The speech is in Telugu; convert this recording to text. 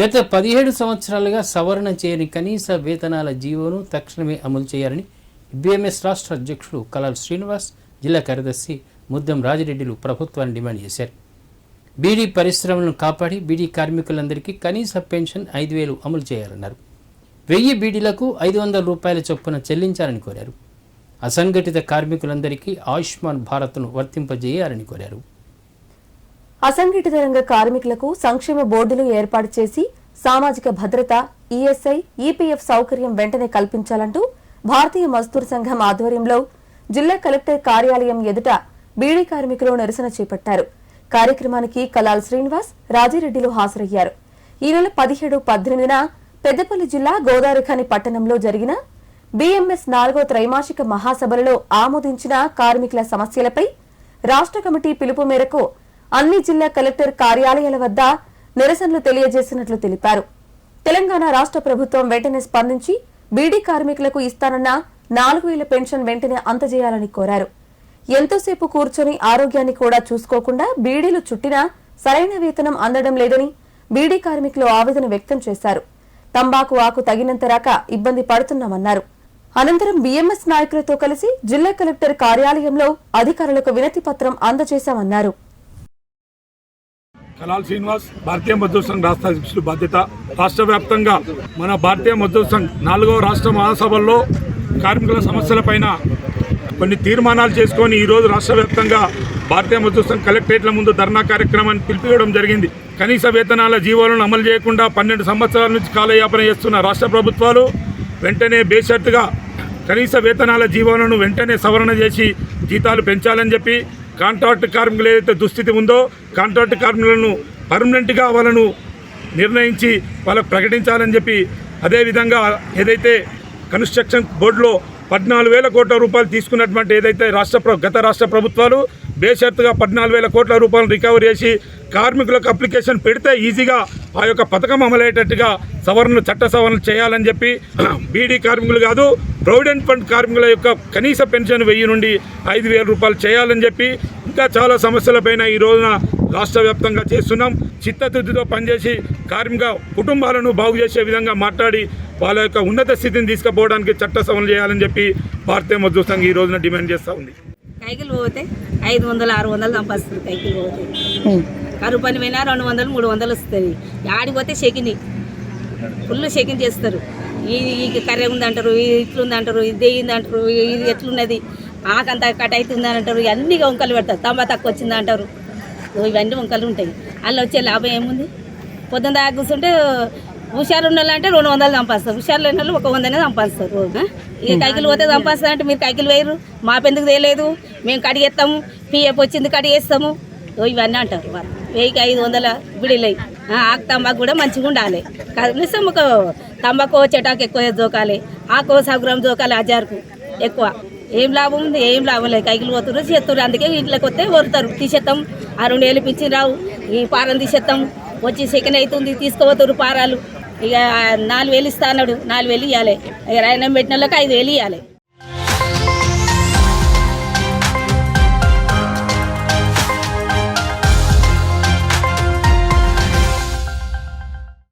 గత పదిహేడు సంవత్సరాలుగా సవరణ చేయని కనీస వేతనాల జీవోను తక్షణమే అమలు చేయాలని బిఎంఎస్ రాష్ట్ర అధ్యక్షుడు కలాల్ శ్రీనివాస్ జిల్లా కార్యదర్శి ముద్దం రాజిరెడ్డిలు ప్రభుత్వాన్ని డిమాండ్ చేశారు. బీడీ పరిశ్రమలను కాపాడి బీడీ కార్మికులందరికీ కనీస పెన్షన్ ఐదు వేలు అమలు చేయాలన్నారు. వెయ్యి బీడీలకు ఐదు వందల రూపాయల చొప్పున చెల్లించాలని కోరారు. అసంఘటిత కార్మికులందరికీ ఆయుష్మాన్ భారత్ను వర్తింపజేయాలని కోరారు. అసంఘటిత రంగ కార్మికులకు సంక్షేమ బోర్డులు ఏర్పాటు చేసి సామాజిక భద్రత ఈఎస్ఐ ఈపీఎఫ్ సౌకర్యం వెంటనే కల్పించాలంటూ భారతీయ మజ్దూర్ సంఘం ఆధ్వర్యంలో జిల్లా కలెక్టర్ కార్యాలయం ఎదుట బీడీ కార్మికులు నిరసన చేపట్టారు. కార్యక్రమానికి కలాల్ శ్రీనివాస్ రాజిరెడ్డిలు హాజరయ్యారు. ఈ నెల పదిహేడు పద్దెనిమిదిన పెద్దపల్లి జిల్లా గోదావరిఖాని పట్టణంలో జరిగిన బీఎంఎస్ నాలుగో త్రైమాసిక మహాసభలలో ఆమోదించిన కార్మికుల సమస్యలపై రాష్ట్ర కమిటీ పిలుపు మేరకు అన్ని జిల్లా కలెక్టర్ కార్యాలయాల వద్ద నిరసనలు తెలియజేసినట్లు తెలిపారు. తెలంగాణ రాష్ట్ర ప్రభుత్వం వెంటనే స్పందించి బీడీ కార్మికులకు ఇస్తానన్న నాలుగు వేల పెన్షన్ వెంటనే అందజేయాలని కోరారు. ఎంతోసేపు కూర్చొని ఆరోగ్యాన్ని కూడా చూసుకోకుండా బీడీలు చుట్టినా సరైన వేతనం అందడం లేదని బీడీ కార్మికులు ఆవేదన వ్యక్తం చేశారు. తంబాకు ఆకు తగినంత రాక ఇబ్బంది పడుతున్నామన్నారు. అనంతరం బీఎంఎస్ నాయకులతో కలిసి జిల్లా కలెక్టర్ కార్యాలయంలో అధికారులకు వినతి పత్రం అందజేశామన్నారు. కలాల్ శ్రీనివాస్ భారతీయ మజ్దూర్ సంఘ్ రాష్ట్ర అధ్యక్షుడు బాధ్యత. రాష్ట్ర వ్యాప్తంగా మన భారతీయ మజ్దూర్ సంఘ్ నాలుగవ రాష్ట్ర మహాసభల్లో కార్మికుల సమస్యలపైన కొన్ని తీర్మానాలు చేసుకొని ఈరోజు రాష్ట్ర వ్యాప్తంగా భారతీయ మజ్దూర్ సంఘ్ కలెక్టరేట్ల ముందు ధర్నా కార్యక్రమాన్ని పిలిపివ్వడం జరిగింది. కనీస వేతనాల జీవోలను అమలు చేయకుండా పన్నెండు సంవత్సరాల నుంచి కాలయాపన చేస్తున్న రాష్ట్ర ప్రభుత్వాలు వెంటనే బేషరతుగా కనీస వేతనాల జీవోలను వెంటనే సవరణ చేసి జీతాలు పెంచాలని చెప్పి కాంట్రాక్ట్ కార్మికులు ఏదైతే దుస్థితి ఉందో కాంట్రాక్ట్ కార్మికులను పర్మనెంట్గా వాళ్ళను నిర్ణయించి వాళ్ళకు ప్రకటించాలని చెప్పి అదేవిధంగా ఏదైతే కన్స్ట్రక్షన్ బోర్డులో పద్నాలుగు వేల కోట్ల రూపాయలు తీసుకున్నటువంటి ఏదైతే రాష్ట్ర గత రాష్ట్ర ప్రభుత్వాలు బేషరతుగా పద్నాలుగు వేల కోట్ల రూపాయలు రికవర్ చేసి కార్మికులకు అప్లికేషన్ పెడితే ఈజీగా ఆ యొక్క పథకం అమలయ్యేటట్టుగా సవరణలు చట్ట సవరణలు చేయాలని చెప్పి బీడీ కార్మికులు కాదు ప్రొవిడెంట్ ఫండ్ కార్మికుల యొక్క కనీస పెన్షన్ వెయ్యి నుండి ఐదు వేల రూపాయలు చేయాలని చెప్పి ఇంకా చాలా సమస్యలపైన ఈ రోజున రాష్ట్ర వ్యాప్తంగా చేస్తున్నాం. చిత్తశుద్ధితో పనిచేసి కార్మిక కుటుంబాలను బాగు చేసే విధంగా మాట్లాడి వాళ్ళ యొక్క ఉన్నత స్థితిని తీసుకుపోవడానికి చట్ట సవరణ చేయాలని చెప్పి భారతీయ మధ్య సంఘం ఈ రోజున డిమాండ్ చేస్తూ ఉంది. కైకిలు పోతే ఐదు వందలు ఆరు వందలు సంపాదిస్తుంది కైకిలు పోతే. కరువు పని పోయినా రెండు వందలు మూడు వందలు వస్తుంది. ఆడికి పోతే షెకిని ఫుల్ షెకిన్ చేస్తారు. ఇది ఈ కర్రె ఉందంటారు ఇది ఇట్లుందంటారు ఇది దేయింది అంటారు ఇది ఎట్లున్నది ఆకంత కట్ అవుతుంది అంటారు అన్ని వంకలు పెడతారు తంబా తక్కువ వచ్చింది అంటారు ఇవన్నీ వంకలు ఉంటాయి. అందులో వచ్చే లాభం ఏముంది? పొద్దున దాకా కూర్చుంటే హుషారు ఉన్న వాళ్ళు అంటే రెండు వందలు సంపాదిస్తారు. హుషారు లేని వాళ్ళు ఒక వందనే సంపాదిస్తారు? ఇక కైకిలు పోతే సంపాదిస్తారు అంటే మీరు కైకిలు వేయరు. మా పెందుకు తెలియదు? మేము కడిగేస్తాము. పిఎఫ్ వచ్చింది కడిగేస్తాము. ఇవన్నీ అంటారు వాళ్ళు. వెయ్యికి ఐదు వందల బిడిలై ఆకు తంబాకు కూడా మంచిగా ఉండాలి. కనీసం ఒక తంబాకు చెటాకు ఎక్కువ జోకాలి ఆకు సగ్రం జోకాలి అజారుకు ఎక్కువ. ఏం లాభం ఉంది? ఏం లాభం లేదు. కైకిలు పోతున్నారు చేస్తారు అందుకే ఇంట్లోకి వస్తే వరుతారు తీసేస్తాం ఆ రెండు వేలు పింఛన్ రావు ఈ పారం తీసేస్తాం వచ్చి సెకండ్ అవుతుంది తీసుకుపోతారు పారాలు. ఇక నాలుగు వేలు ఇస్తా అన్నాడు. నాలుగు వేలు ఇవ్వాలి ఇక రాయనం పెట్టిన వాళ్ళకి ఐదు వేలు ఇవ్వాలి